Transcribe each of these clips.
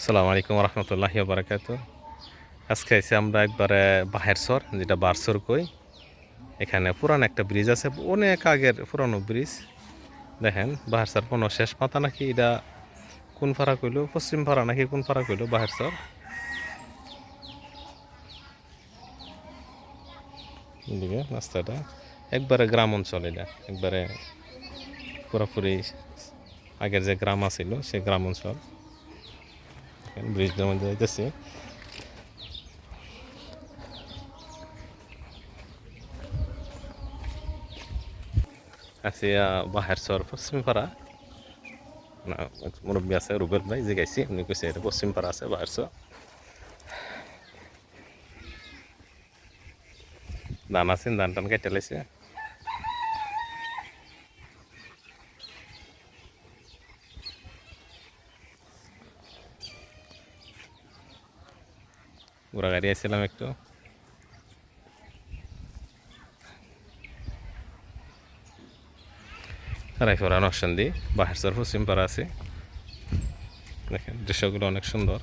আসসালামু আলাইকুম রহমতুল্লাহ বারাকাত আজকে আইসি আমরা একবারে বাহের সর, যেটা বারসর কই। এখানে পুরান একটা ব্রিজ আছে, অনেক আগের পুরানো ব্রিজ দেখেন, বাহের সর কোনো শেষ পাতা নাকি এটা কোন পাড়া কইলো? পশ্চিম পাড়া নাকি কোন পাড়া কইলো বাহের সর? এদিকে রাস্তাটা। একবারে গ্রাম অঞ্চল এটা, একবারে পুরোপুরি আগের যে গ্রাম আছিল, সে গ্রাম অঞ্চল। ব্রিজের মধ্যে যাইতেছি। আছি বাহের চর পশ্চিম পাড়া। না, মুরব্বী আছে, রুবেল ভাই, যে গাইছি উনি কইছে, এটা পশ্চিম পাড়া আছে, বাহের চর ধান আছেন ধান টান কেটে লাইছে। ঘোরা গাড়ি আসছিলাম একটু। রায়পুরা নকশান্দি বাহারসর পশ্চিমপাড়া আছে। দেখেন, দৃশ্যগুলো অনেক সুন্দর।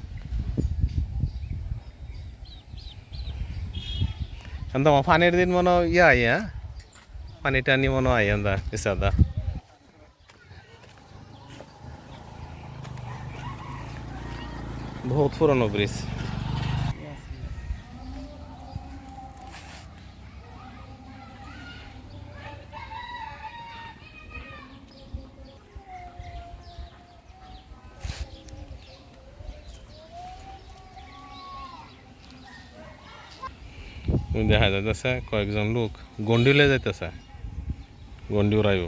আন্দা ফানির দিন মনে ইয়া আইয়া। পানি টানি মনে আই আন্দা পিসাদা বহুত পুরনো ব্রিজ দেখা যাইতেছে কয়েকজন লোক গন্ডিলে যাইতেছে। গন্ডি উড়াইব